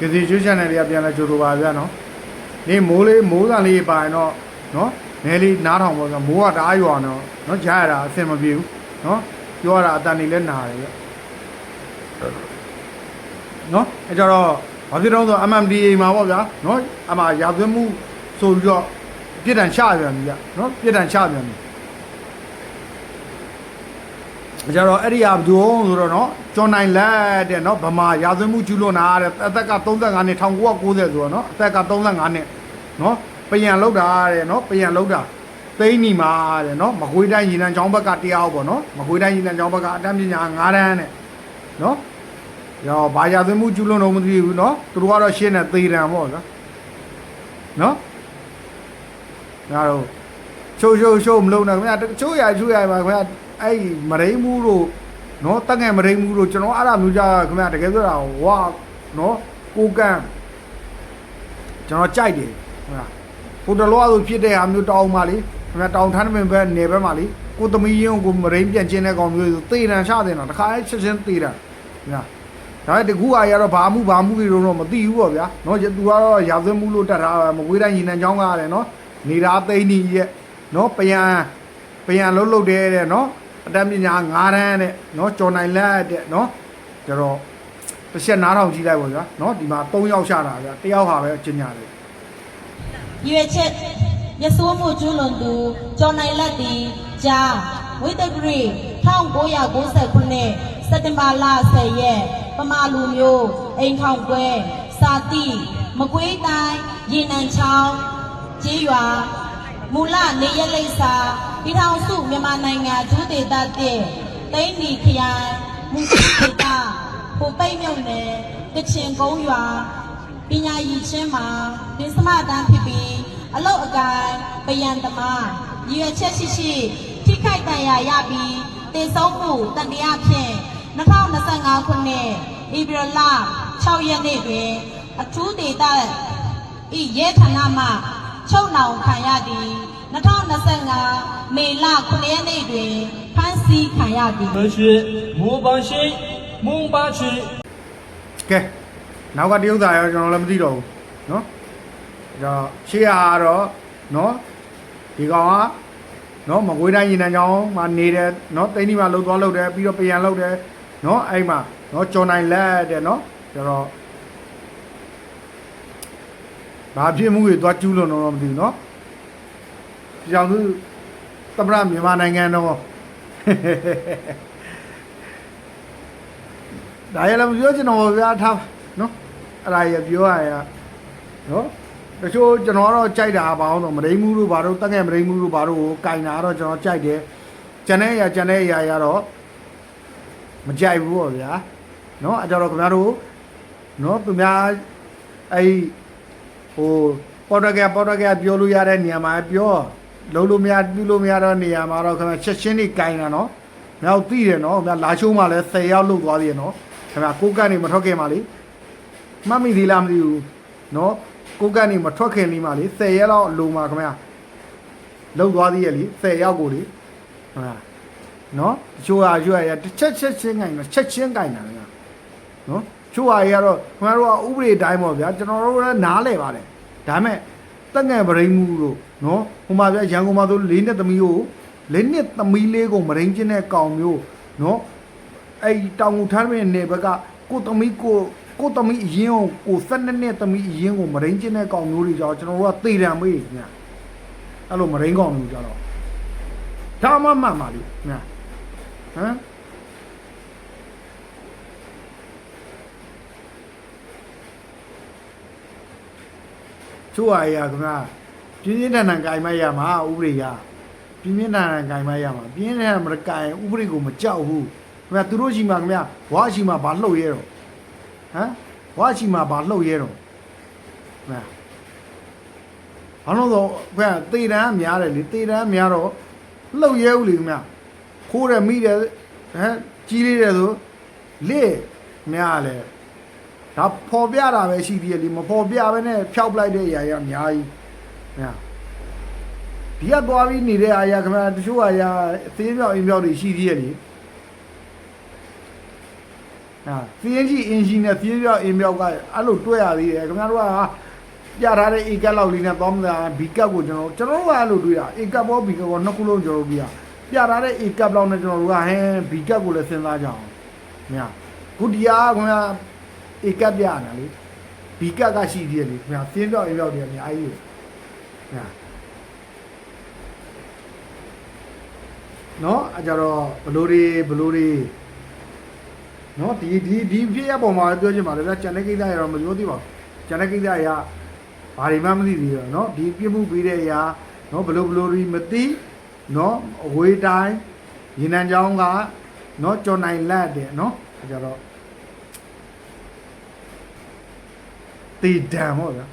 ကစီကျွချန်နယ်တွေကပြန်လဲကြိုးလိုပါဗျာနော်နေမိုးလေးမိုးကလေးပါရင်တော့နော်နဲလေးနားထောင်ပေါ့ဗျာမိုးကတအားရွာတော့နော်ကြားရတာအဆင်မပြေဘူးနော်ပြောရတာအတန်နေလဲနာတယ်ဗျနော်အဲကြတော့ဘာဖြစ်တော့ဆို MMDA မှာပေါ့ဗျာနော်အမှရာသွင်းမှုဆိုပြီးတော့ပြစ်ဒဏ်ချပြန်ပြီဗျနော်ပြစ်ဒဏ်ချပြန်ပြီ ကြတော့အဲ့ဒီဟာဘယ်သူဆိုတော့နော်ကျော်နိုင်လက်တဲ့နော်ဗမာရာသွင်းမှုကျူးလွန်တာတဲ့အသက်က35နှစ်1990ဆိုတော့နော်အသက်က35နှစ်နော်ပယံလောက်တာတဲ့နော်ပယံလောက်တာသိန်းနီမှာတဲ့နော်မကွေးတိုင်းရေနံချောင်းဘက်ကတရားပေါ့နော်မကွေးတိုင်းရေနံချောင်းဘက်ကအတန်းပညာ9တန်းတဲ့နော်ရောဘာရာသွင်းမှုကျူးလွန်တော့မသိဘူးနော်သူတို့ကတော့ရှင်းတဲ့သေတံပေါ့ဗျာနော်ငါတို့ချိုးချိုးချိုးမလုံးနဲ့ခင်ဗျာချိုးရချိုးရပါခင်ဗျာ အဲ့မရိမှုတို့နော်တက်ငယ်မရိမှုတို့ကျွန်တော်အဲ့ဒါမျိုးကြခင်ဗျာတကယ်ပြောတာဝါနော်ကိုကန်းကျွန်တော်ကြိုက်တယ်ခင်ဗျာကိုတလောဆိုဖြစ်တဲ့ဟာမျိုးတောင်းပါလေခင်ဗျာတောင်းထမ်းမင်ဘက်နေဘက်မှာလေကိုသမီးရင်ကိုမရိပြန်ကျင်းတဲ့ကောင်မျိုးဆိုသေတံချတယ်နော်တခါလဲချက်ချင်းသေတံခင်ဗျာဒါပေမဲ့တကူအားရတော့ဘာမှုဘာမှုတွေတော့မသိဘူးပေါ့ဗျာနော်သူကတော့ရာသွင်းမှုလို့တတ်တာမကွေးတိုင်းရင်နှံချောင်းကားတယ်နော်နေတာသိန်းကြီးရဲ့နော်ပယံပယံလုံးလုံးတယ်တဲ့နော် အတန်းပညာ9တန်းတဲ့နော်ကျော်နိုင်လက်တဲ့နော်ကျတော့တစ်ချက်နားထောင်ကြည့်လိုက်ပါဗျာနော်ဒီမှာ3ယောက်ရှာတာဗျာတယောက်ဟာပဲကျင်ညာတယ်ရွေချက်ရဆိုးမှုကျူးလွန်သူကျော်နိုင်လက်တီဂျာဝိတ္တဂရီ1999စက်တင်ဘာလ10ရက်ပမာလူမျိုးအိမ်ထောင်ကွဲစာတိမကွေးတိုင်းရေနံချောင်းကျေးရွာ မူလနေရလိပ်စာပြည်ထောင်စုမြန်မာနိုင်ငံဒုဒေသတည့်သိန်းနီခရိုင်မူဒေသဟိုပိတ်မြုံနယ်ကချင်ကုန်းရွာပညာရည်ချင်းမှာပင်စမတန်းဖြစ်ပြီးအလုတ်အကိုင်ပယံသမားရည်ရွယ်ချက်ရှိရှိထိခိုက်တန်ရာရပြီးတည်ဆုံးမှုတန်တရားဖြင့်2025ခုနှစ်ဧပြီလ6ရက်နေ့တွင်အထူးဒေသဤရဲဌာနမှ ချုပ်နှောင်ခံရသည်2025မေလ9ရက်နေ့တွင်ဖမ်းဆီးခံရသည် 文学模仿性蒙巴区。 ကဲနောက်ကတရုတ်သားရောကျွန်တော်လည်းမသိတော့ဘူးနော်ဒါရှေ့ဟာကတော့နော်ဒီကောင်ကနော်မကွေးတိုင်းရင်နှံချောင်းမှာနေတယ်နော်တိန်းဒီမှာလှုပ်သွားလှုပ်တယ်ပြီးတော့ပြန်လှုပ်တယ်နော်အဲ့မှာနော်ကျော်နိုင်လက်တဲ့နော်ကျတော့ ဘာဖြစ်မှုတွေသွားကျူးလွန်တော့မသိဘူးနော်ကြောင်သူသမရမြန်မာနိုင်ငံတော့ဒါရလည်းမပြောချင်တော့ဘူးဗျာထားနော်အဲ့ဒါရပြောရရနော်တချို့ကျွန်တော်တော့ကြိုက်တာပါအောင်တော့မရိမှုတို့ဘာတို့တက်ငယ်မရိမှုတို့ဘာတို့ကိုကင်တာတော့ကျွန်တော်ကြိုက်တယ်ကျန်တဲ့အရာကျန်တဲ့အရာရတော့မကြိုက်ဘူးပေါ့ဗျာနော်အဲ့ကြတော့ခင်ဗျားတို့နော်သူများအဲ့ ဟိုပေါ်တကယ်ပေါ်တကယ်ပြောလို့ရတဲ့နေရာမှာပြောလုံးလို့မရပြုလို့မရတော့နေရာမှာတော့ခင်ဗျာချက်ချင်းနေကင်တာနော်မြောက်သိတယ်နော်ခင်ဗျာလာချိုးမှလည်း10ရောက်လုတ်သွားသေးတယ်နော်ခင်ဗျာကိုကနေမထွက်ခင်ပါလေမှတ်မိသေးလားမသိဘူးနော်ကိုကနေမထွက်ခင်လေးမှလေ10ရက်လောက်လုံပါခင်ဗျာလုံသွားသေးရဲ့လေ10ရောက်ကိုလေခင်ဗျာနော်တချို့ဟာရွရတစ်ချက်ချက်ချင်းကင်တော့ချက်ချင်းကင်တာခင်ဗျာနော် ချို့ဟာကြီးကတော့ခင်ဗျားတို့ကဥပဒေတိုင်းပေါ့ဗျာကျွန်တော်တို့လည်းနားလဲပါတယ်ဒါပေမဲ့တက်ငယ်ပရိမှုတို့နော်ဟိုမှာဗျာရန်ကုန်မှာဆို၄နှစ်သမီးကို၄နှစ်သမီးလေးကိုမရင်းချင်းတဲ့ကောင်မျိုးနော်အဲ့ဒီတောင်ငူထမ်းမင်းနေဘက်ကကိုသမီးကိုကိုသမီးအရင်ကိုကို12နှစ်သမီးအရင်ကိုမရင်းကျင်းတဲ့ကောင်မျိုးတွေကြောင့်ကျွန်တော်တို့ကသေတံမေးညာအဲ့လိုမရင်းကောင်မျိုးကြတော့ဒါမှမှတ်ပါလိညာဟမ် ချိုးအားရခင်ဗျာပြင်းပြင်းထန်ထန်ကြိုင်မရမှာဥပဒေကပြင်းပြင်းထန်ထန်ကြိုင်မရမှာပြင်းပြင်းထန်ထန်မကြိုင်ဥပဒေကိုမကြောက်ဘူးခင်ဗျာသူတို့ရှိမှာခင်ဗျာဝါရှိမှာဘာလှုပ်ရဲတော့ဟမ်ဝါရှိမှာဘာလှုပ်ရဲတော့ခင်ဗျာဘာလို့တော့ခင်ဗျာတေတန်းများတယ်လေတေတန်းများတော့လှုပ်ရဲဦးလေခင်ဗျာခိုးတယ်မိတယ်ဟမ်ကြီးလေးတယ်ဆိုလေများလဲ ဒါပေါ်ပြတာပဲရှိသေးတယ်လေမပေါ်ပြဘဲနဲ့ဖျောက်ပလိုက်တဲ့အရာရအများကြီးခင်ဗျာဒီကသွားပြီးနေတဲ့အရာခင်ဗျာတချို့အရာအသေးပြောက်အင်းပြောက်တွေရှိသေးတယ်လေဟဟာစီရင်ကြီးအင်ဂျင်နဲ့စီရင်ပြောက်အင်ပြောက်ကအဲ့လိုတွေ့ရသေးတယ်ခင်ဗျားတို့ကပြထားတဲ့ A ကတ်လောက်လေးနဲ့သွားမလား B ကတ်ကိုကျွန်တော်ကျွန်တော်တို့ကအဲ့လိုတွေ့တာ A ကတ်ဘော B ကတ်ဘောနှစ်ခုလုံးကျွန်တော်တို့ပြပြထားတဲ့ A ကတ်လောက်နဲ့ကျွန်တော်တို့ကဟဲ B ကတ်ကိုလည်းစဉ်းစားကြအောင်မြာခုဒီအားခင်ဗျာ A ကတ်ပြရတာလေ B ကတ်ကရှိသေးတယ်လေခင်ဗျာစီရင်ပြောက်အင်ပြောက်တွေအများကြီးမြာနော်အကြတော့ဘလို့တွေဘလို့တွေနော်ဒီဒီဒီဖြစ်ရပုံမှာလည်းပြောချင်ပါတယ်ဗျာကျန်တဲ့ကိစ္စရတော့မပြောသေးပါဘူးကျန်တဲ့ကိစ္စရဘာတွေမှမသိသေးတော့နော်ဒီပြမှုပေးတဲ့အရာနော်ဘလို့ဘလို့ရီမသိနော်အဝေးတိုင်းရေနံချောင်းကနော်ကြော်နိုင်လက်တယ်နော်အဲကြတော့ တီဒံဟုတ်ဗျာ